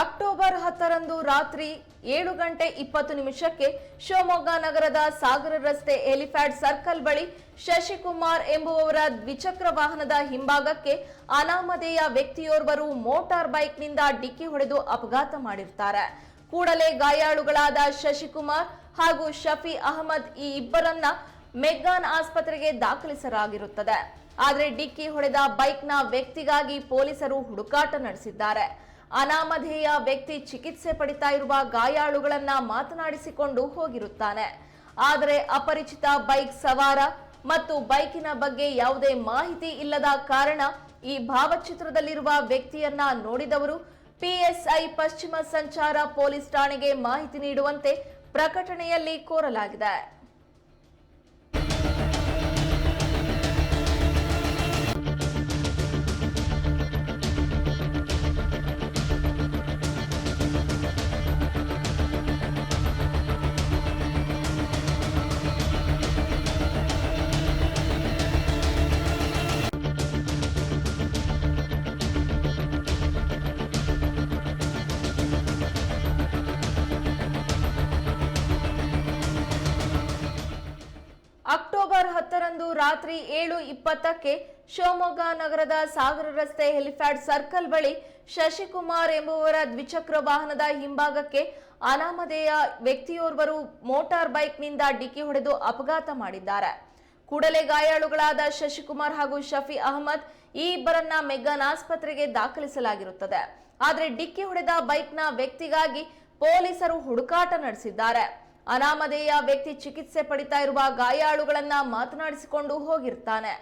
October ಹತ್ತರಂದು ರಾತ್ರಿ ಏಳು ಗಂಟೆ ಇಪ್ಪತ್ತು ನಿಮಿಷಕ್ಕೆ ಶಿವಮೊಗ್ಗ ನಗರದ ಸಾಗರ ರಸ್ತೆ ಎಲಿಫ್ಯಾಡ್ ಸರ್ಕಲ್ ಬಳಿ ಶಶಿಕುಮಾರ್ ಎಂಬುವವರ ದ್ವಿಚಕ್ರ ವಾಹನದ ಹಿಂಭಾಗಕ್ಕೆ ಅನಾಮಧೇಯ ವ್ಯಕ್ತಿಯೋರ್ವರು ಮೋಟಾರ್ ಬೈಕ್ನಿಂದ ಡಿಕ್ಕಿ ಹೊಡೆದು ಅಪಘಾತ ಮಾಡಿರ್ತಾರೆ. ಕೂಡಲೇ ಗಾಯಾಳುಗಳಾದ ಶಶಿಕುಮಾರ್ ಹಾಗೂ ಶಫಿ ಅಹಮದ್ ಈ ಇಬ್ಬರನ್ನ ಮೆಗ್ಗಾನ್ ಆಸ್ಪತ್ರೆಗೆ ದಾಖಲಿಸಲಾಗಿರುತ್ತದೆ. ಆದರೆ ಡಿಕ್ಕಿ ಹೊಡೆದ ಬೈಕ್ನ ವ್ಯಕ್ತಿಗಾಗಿ ಪೊಲೀಸರು ಹುಡುಕಾಟ ನಡೆಸಿದ್ದಾರೆ. ಅನಾಮಧೇಯ ವ್ಯಕ್ತಿ ಚಿಕಿತ್ಸೆ ಪಡಿತಾ ಇರುವ ಗಾಯಾಳುಗಳನ್ನ ಮಾತನಾಡಿಸಿಕೊಂಡು ಹೋಗಿರುತ್ತಾನೆ. ಆದರೆ ಅಪರಿಚಿತ ಬೈಕ್ ಸವಾರ ಮತ್ತು ಬೈಕಿನ ಬಗ್ಗೆ ಯಾವುದೇ ಮಾಹಿತಿ ಇಲ್ಲದ ಕಾರಣ ಈ ಭಾವಚಿತ್ರದಲ್ಲಿರುವ ವ್ಯಕ್ತಿಯನ್ನ ನೋಡಿದವರು ಪಿಎಸ್ಐ ಪಶ್ಚಿಮ ಸಂಚಾರ ಪೊಲೀಸ್ ಠಾಣೆಗೆ ಮಾಹಿತಿ ನೀಡುವಂತೆ ಪ್ರಕಟಣೆಯಲ್ಲಿ ಕೋರಲಾಗಿದೆ. ಅಕ್ಟೋಬರ್ ಹತ್ತರಂದು ರಾತ್ರಿ ಏಳು ಇಪ್ಪತ್ತಕ್ಕೆ ಶಿವಮೊಗ್ಗ ನಗರದ ಸಾಗರ ರಸ್ತೆ ಹೆಲಿಫ್ಯಾಡ್ ಸರ್ಕಲ್ ಬಳಿ ಶಶಿಕುಮಾರ್ ಎಂಬುವರ ದ್ವಿಚಕ್ರ ವಾಹನದ ಹಿಂಭಾಗಕ್ಕೆ ಅನಾಮಧೇಯ ವ್ಯಕ್ತಿಯೋರ್ವರು ಮೋಟಾರ್ ಬೈಕ್ನಿಂದ ಡಿಕ್ಕಿ ಹೊಡೆದು ಅಪಘಾತ ಮಾಡಿದ್ದಾರೆ. ಕೂಡಲೇ ಗಾಯಾಳುಗಳಾದ ಶಶಿಕುಮಾರ್ ಹಾಗೂ ಶಫಿ ಅಹಮದ್ ಈ ಇಬ್ಬರನ್ನ ಮೆಗ್ಗಾನ್ ಆಸ್ಪತ್ರೆಗೆ ದಾಖಲಿಸಲಾಗಿರುತ್ತದೆ. ಆದರೆ ಡಿಕ್ಕಿ ಹೊಡೆದ ಬೈಕ್ನ ವ್ಯಕ್ತಿಗಾಗಿ ಪೊಲೀಸರು ಹುಡುಕಾಟ ನಡೆಸಿದ್ದಾರೆ. ಅನಾಮಧೇಯ ವ್ಯಕ್ತಿ ಚಿಕಿತ್ಸೆ ಪಡಿತಾ ಇರುವ ಗಾಯಾಳುಗಳನ್ನ ಮಾತನಾಡಿಸಿಕೊಂಡು ಹೋಗಿರ್ತಾನೆ.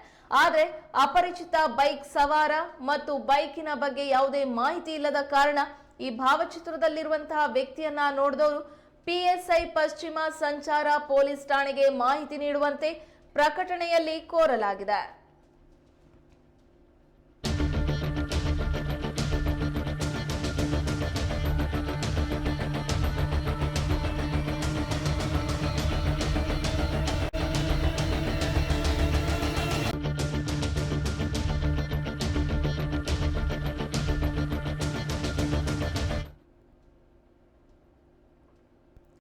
ಆದರೆ ಅಪರಿಚಿತ ಬೈಕ್ ಸವಾರ ಮತ್ತು ಬೈಕಿನ ಬಗ್ಗೆ ಯಾವುದೇ ಮಾಹಿತಿ ಇಲ್ಲದ ಕಾರಣ ಈ ಭಾವಚಿತ್ರದಲ್ಲಿರುವಂತಹ ವ್ಯಕ್ತಿಯನ್ನ ನೋಡಿದವರು ಪಿಎಸ್ಐ ಪಶ್ಚಿಮ ಸಂಚಾರ ಪೊಲೀಸ್ ಠಾಣೆಗೆ ಮಾಹಿತಿ ನೀಡುವಂತೆ ಪ್ರಕಟಣೆಯಲ್ಲಿ ಕೋರಲಾಗಿದೆ.